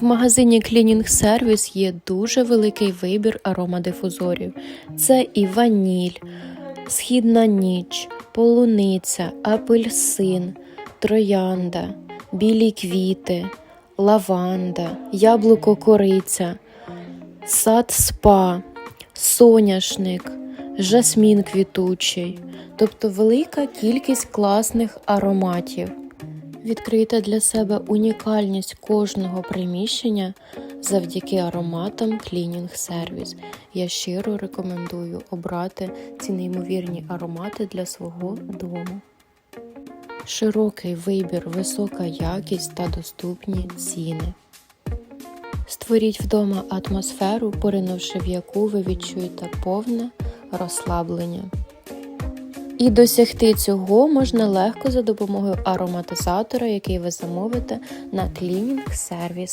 В магазині Cleaning Service є дуже великий вибір аромадифузорів. Це і ваніль, східна ніч, полуниця, апельсин, троянда, білі квіти, лаванда, яблуко кориця, сад спа, соняшник, жасмін квітучий, тобто велика кількість класних ароматів. Відкрийте для себе унікальність кожного приміщення завдяки ароматам Cleaning Service. Я щиро рекомендую обрати ці неймовірні аромати для свого дому. Широкий вибір, висока якість та доступні ціни. Створіть вдома атмосферу, поринувши в яку ви відчуєте повне розслаблення. І досягти цього можна легко за допомогою ароматизатора, який ви замовите на клінінг Service.